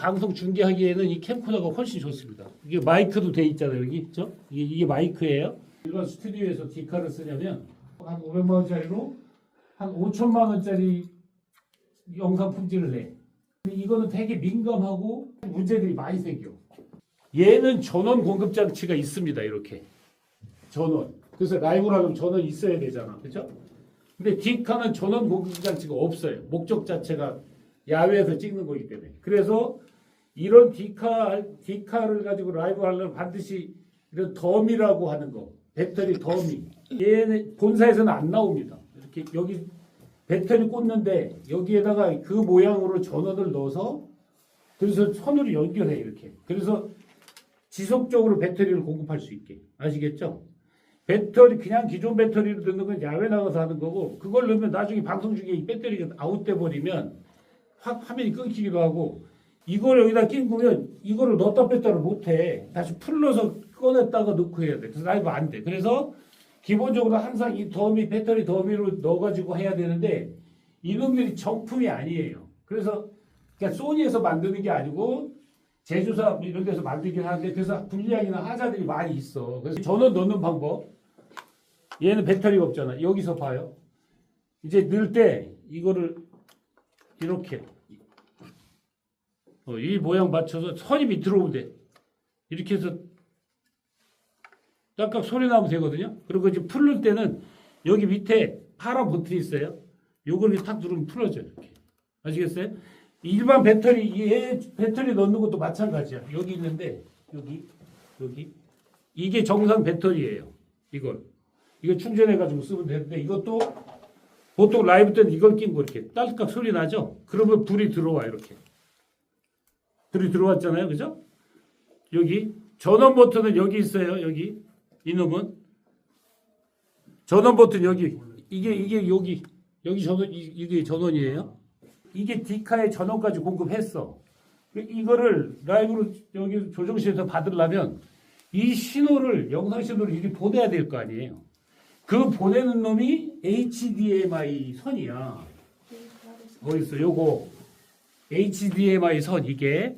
방송 중계하기에는 이 캠코더가 훨씬 좋습니다. 이게 마이크도 돼 있잖아요, 여기 있죠? 이게, 이게 마이크예요. 일반 스튜디오에서 디카를 쓰려면 한 500만 원짜리로 한 5천만 원짜리 영상 품질을 내. 이거는 되게 민감하고 문제들이 많이 생겨. 얘는 전원 공급 장치가 있습니다, 이렇게. 전원. 그래서 라이브를 하면 전원이 있어야 되잖아, 그죠? 근데 디카는 전원 공급 장치가 없어요. 목적 자체가 야외에서 찍는 거기 때문에. 그래서 이런 디카, 디카를 가지고 라이브 하려면 반드시 이런 덤이라고 하는 거. 배터리 덤이. 얘는 본사에서는 안 나옵니다. 이렇게 여기 배터리 꽂는데 여기에다가 그 모양으로 전원을 넣어서 그래서 선으로 연결해 이렇게. 그래서 지속적으로 배터리를 공급할 수 있게. 아시겠죠? 배터리 그냥 기존 배터리로 넣는 건 야외 나가서 하는 거고 그걸 넣으면 나중에 방송 중에 이 배터리가 아웃돼 버리면 확 화면이 끊기기도 하고 이걸 여기다 끼우면 이거를 넣었다 뺐다를 못해. 다시 풀러서 꺼냈다가 넣고 해야 돼. 그래서 라이브 안 돼. 그래서 기본적으로 항상 이 더미 배터리 더미로 넣어가지고 해야 되는데 이놈들이 정품이 아니에요. 그래서 그냥 소니에서 만드는 게 아니고 제조사 이런 데서 만들긴 하는데 그래서 불량이나 하자들이 많이 있어. 그래서 전원 넣는 방법. 얘는 배터리가 없잖아. 여기서 봐요. 이제 넣을 때 이거를 이렇게 어, 이 모양 맞춰서 선이 밑으로 오면 돼. 이렇게 해서 딱딱 소리 나면 되거든요. 그리고 이제 풀릴 때는 여기 밑에 파란 버튼이 있어요. 요걸 이렇게 탁 누르면 풀어져요. 이렇게. 아시겠어요? 일반 배터리, 얘 배터리 넣는 것도 마찬가지야. 여기 있는데, 여기, 여기. 이게 정상 배터리예요. 이걸. 이거 충전해가지고 쓰면 되는데, 이것도 보통 라이브 때는 이걸 끼고 이렇게 딸깍 소리 나죠? 그러면 불이 들어와, 이렇게. 불이 들어왔잖아요. 그죠? 여기. 전원 버튼은 여기 있어요. 여기. 이놈은. 전원 버튼 여기. 이게, 이게 여기. 여기 전원, 이- 이게 전원이에요. 이게 디카의 전원까지 공급했어. 이거를 라이브로 여기 조정실에서 받으려면 이 신호를, 영상 신호를 이리 보내야 될 거 아니에요. 그 보내는 놈이 HDMI 선이야. 어디 있어? 요거. HDMI 선, 이게.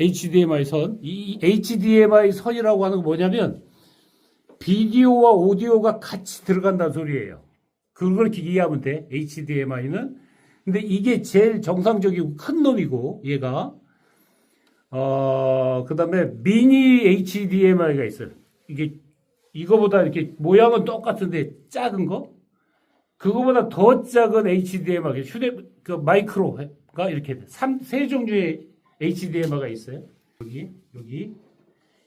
HDMI 선. 이 HDMI 선이라고 하는 건 뭐냐면, 비디오와 오디오가 같이 들어간다는 소리예요. 그걸 이해하면 돼. HDMI는. 근데 이게 제일 정상적이고 큰 놈이고, 얘가. 어, 그 다음에 미니 HDMI가 있어요. 이게, 이거보다 이렇게 모양은 똑같은데 작은 거? 그거보다 더 작은 HDMI, 휴대, 그 마이크로가 이렇게 돼. 삼, 세 종류의 HDMI가 있어요. 여기, 여기.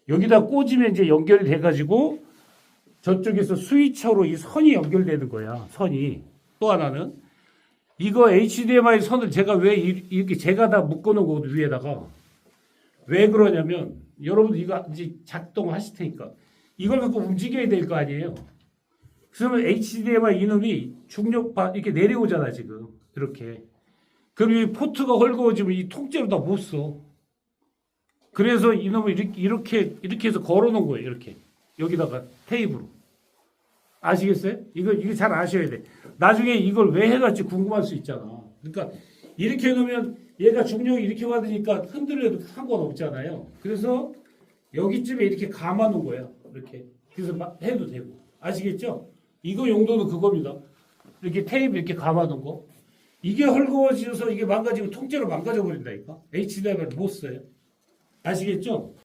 여기다 꽂으면 이제 연결이 돼가지고 저쪽에서 스위처로 이 선이 연결되는 거야. 선이. 또 하나는 이거 HDMI 선을 제가 왜 이- 이렇게 제가 다 묶어놓은 거거든 위에다가 왜 그러냐면 여러분들 이거 이제 작동하실 테니까 이걸 갖고 움직여야 될 거 아니에요. 그러면 HDMI 이놈이 중력 바 이렇게 내려오잖아 지금 이렇게. 그럼 이 포트가 헐거워지면 이 통째로 다 못 써. 그래서 이놈을 이렇게 이렇게 이렇게 해서 걸어 놓은 거예요. 이렇게 여기다가 테이프로. 아시겠어요? 이거 이거 잘 아셔야 돼. 나중에 이걸 왜 해갈지 궁금할 수 있잖아. 그러니까 이렇게 해놓으면 얘가 중력이 이렇게 받으니까 흔들려도 상관없잖아요. 그래서 여기쯤에 이렇게 감아 놓은 거야. 이렇게. 그래서 막 해도 되고. 아시겠죠? 이거 용도는 그겁니다. 이렇게 테이프 이렇게 감아 놓은 거. 이게 헐거워져서 이게 망가지고 통째로 망가져 버린다니까. HDMI를 못 써요. 아시겠죠?